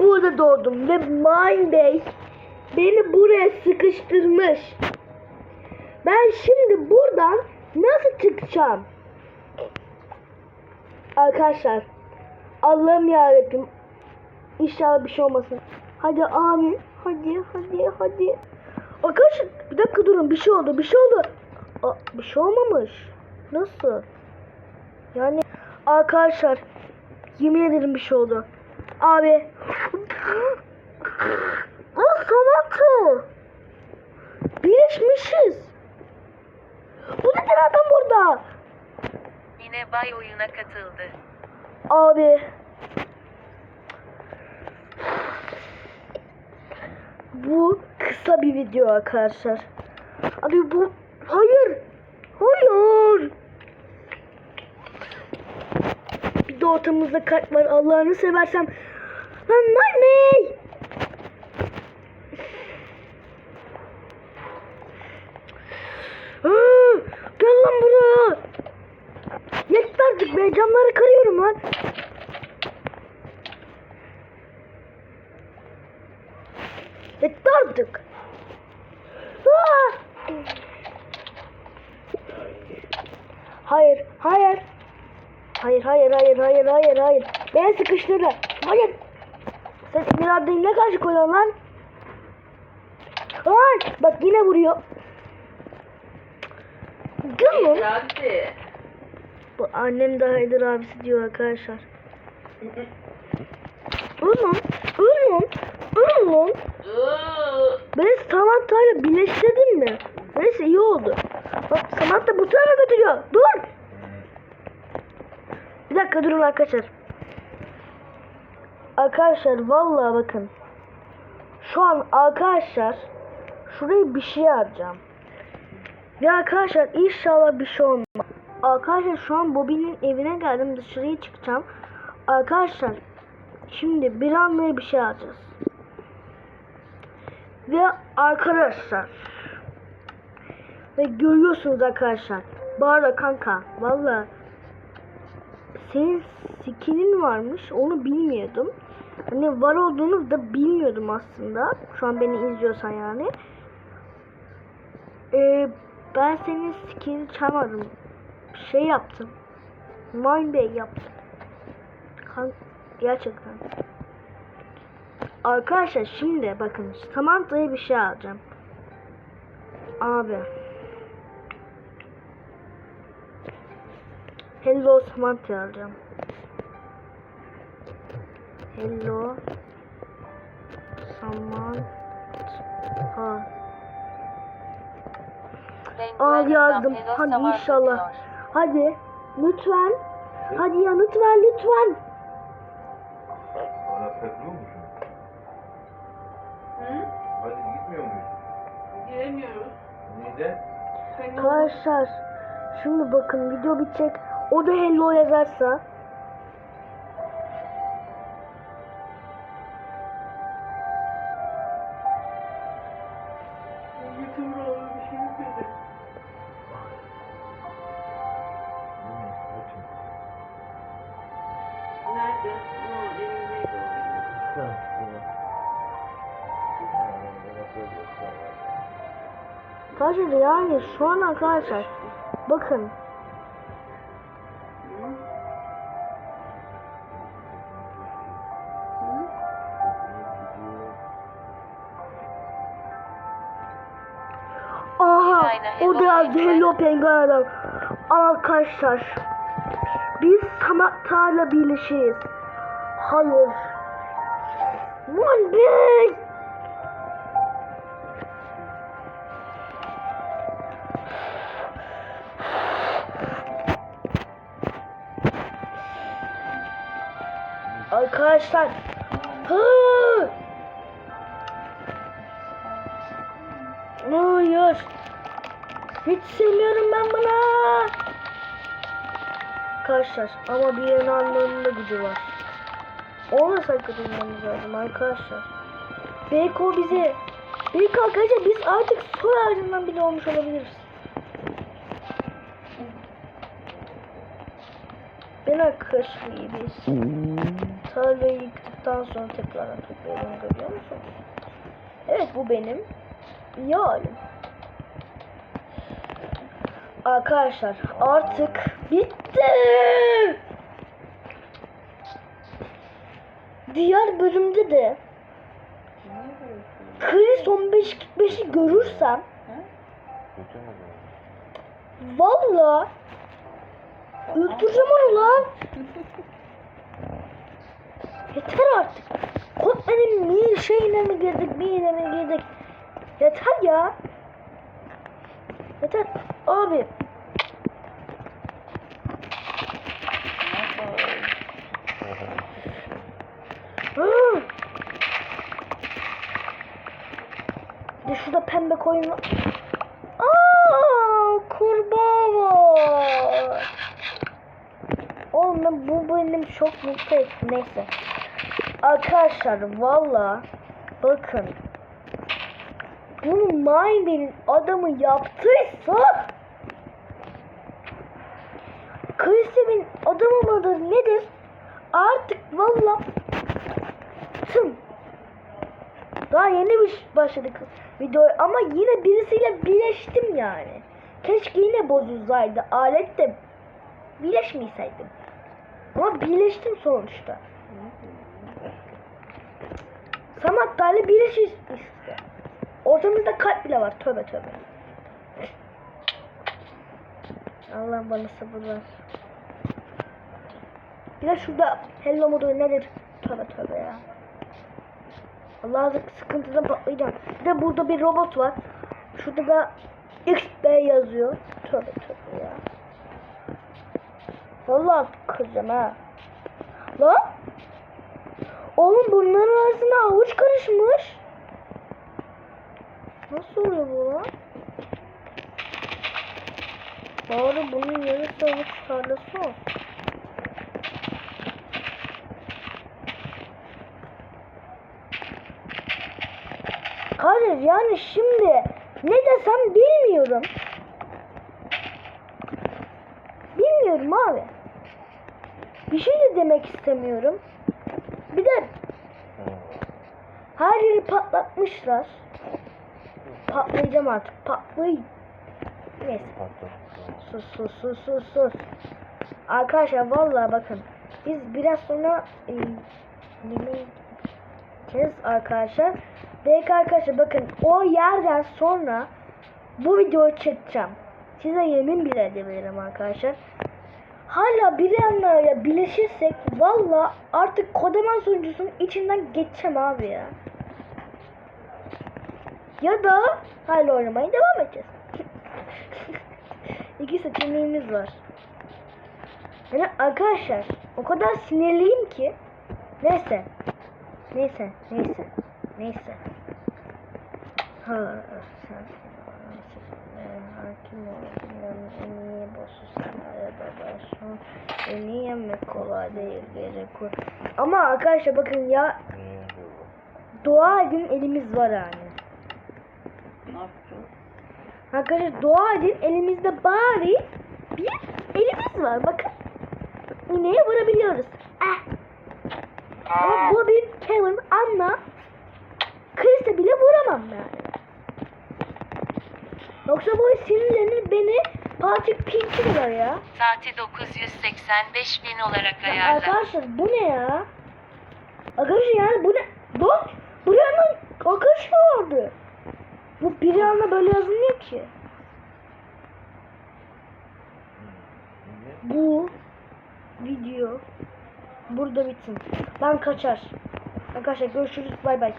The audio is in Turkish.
burada doğdum ve Minebase beni buraya sıkıştırmış. Ben şimdi buradan nasıl çıkacağım? Arkadaşlar Allah'ım yarabbim İnşallah bir şey olmasın. Hadi amin. Hadi hadi hadi. Arkadaşlar bir dakika durun bir şey oldu bir şey oldu. Aa, bir şey olmamış. Nasıl? Yani arkadaşlar yemin ederim bir şey oldu. Abi. Aa sanatı. Birleşmişiz. Bu nedir adam burada? Yine Bay oyuna katıldı. Abi. Bu kısa bir video arkadaşlar. Abi bu hayır. Hayır. Bir de ortamızda kart var. Allah'ını seversem. Nightmare. Aa, Gel lan buraya. Yeter artık be camları kırıyorum lan. Yeter artık. Hayır, hayır. Hayır, hayır, hayır, hayır, hayır, hayır. Beni sıkıştırdı. Hayır. Sen Emir ne karşı koyuyorsun lan? Lan bak yine vuruyor. Lan. Hadi. Bu annem de Haydar abisi diyor arkadaşlar. Oğlum, oğlum, oğlum. Beni Samantha'yla birleştirdin mi? Neyse iyi oldu. Bak Samantha bu tarafa götürüyor. Dur. Bir dakika durun arkadaşlar. Arkadaşlar vallahi bakın. Şu an arkadaşlar şuraya bir şey arayacağım. Ya arkadaşlar inşallah bir şey olmaz. Arkadaşlar şu an Bobby'nin evine geldim dışarıya çıkacağım. Arkadaşlar şimdi bir anlığa bir şey alacağız. Ve arkadaşlar ve görüyorsunuz arkadaşlar. Arada kanka valla senin skinin varmış onu bilmiyordum. Hani var olduğunu da bilmiyordum aslında. Şu an beni izliyorsan yani. Ee, ben senin skinini çalmadım. Şey yaptım. Mine Bey yaptım. Kan gerçekten. Arkadaşlar şimdi bakın Samantha'ya bir şey alacağım. Abi. Hello Samantha alacağım. Hello Samantha. Al yazdım. Hadi inşallah. Hadi. Lütfen. Hadi yanıt ver lütfen. Bana takılıyor musun? Hı? Hadi gitmiyor muyuz? Giremiyoruz. Neden? Arkadaşlar şimdi bakın video bitecek. O da hello yazarsa Arkadaşlar yani şu an arkadaşlar bakın Aha o da hello penguin adam. Arkadaşlar biz Samatta'yla birleşiyiz. Hayır. One big. Arkadaşlar. Hı! Hayır. Hiç sevmiyorum ben bunu. Arkadaşlar ama bir yerin anlamında gücü var. Ona sakın durmamız lazım arkadaşlar. Belki o bize Belki arkadaşlar biz artık soy ağacından bile olmuş olabiliriz. Arkadaşlar iyi biz. Tarlayı yıktık. toplandıktan sonra tekrar toplayalım görüyor musunuz? Evet bu benim iyi halim. Arkadaşlar artık bitti. Diğer bölümde de Chris 1545'i görürsem Valla öldüreceğim onu lan. Yeter artık. Kodların bir şeyine mi girdik, yere mi girdik? Yeter ya. Yeter. Abi. Bir şurada pembe koyun kurbağa var. Oğlum bu benim çok mutlu etti. Neyse. Arkadaşlar valla bakın. Bunu Maybe'nin adamı yaptıysa Chris'in adamı mıdır nedir? Artık valla tüm daha yeni bir başladık videoya ama yine birisiyle birleştim yani. Keşke yine bozulsaydı. Alet de birleşmeseydim. Ama birleştim sonuçta. Samatta'yla birleşiş işte. Ortamızda kalp bile var. Tövbe tövbe. Allah bana sabır ver. Bir de şurada hello modu nedir? Tövbe tövbe ya. Allah'ım sıkıntıdan patlayacağım. Bir de burada bir robot var. Şurada da XB yazıyor. Tövbe tövbe ya. Vallahi kıracağım ha. Lan? Oğlum bunların arasına havuç karışmış. Nasıl oluyor bu lan? Bari bunun yarısı havuç tarlası olsun. Hayır yani şimdi ne desem bilmiyorum. Bilmiyorum abi. Bir şey de demek istemiyorum. Bir de her yeri patlatmışlar. Patlayacağım artık. Patlay. Neyse. Sus sus sus sus sus. Arkadaşlar vallahi bakın. Biz biraz sonra e, gideceğiz arkadaşlar. Belki arkadaşlar bakın o yerden sonra bu videoyu çekeceğim. Size yemin bile edebilirim arkadaşlar. Hala bir yanlarla birleşirsek valla artık kodaman sunucusunun içinden geçeceğim abi ya. Ya da hala oynamaya devam edeceğiz. İki seçeneğimiz var. Yani arkadaşlar o kadar sinirliyim ki neyse neyse neyse neyse ha sen hakim oldum en iyi boss'u sen arada başım en iyi yemek kolay değil geri kur ama arkadaşlar bakın ya dua edin elimiz var yani Ne yapacağız? Arkadaşlar dua edin elimizde bari bir elimiz var bakın. İğneye vurabiliyoruz. Eh. Ama bu bir Kevin ama Chris'e bile vuramam yani. Yoksa bu sinirlenir beni parça pinçirler ya. Saati 985 bin olarak Ya ayarla. Arkadaşlar bu ne ya? Arkadaşlar yani bu ne? Bak buraya hemen arkadaş vardı. Bu bir anda böyle yazılmıyor ki. Bu video burada bitsin. Ben kaçar. Arkadaşlar görüşürüz. Bay bay.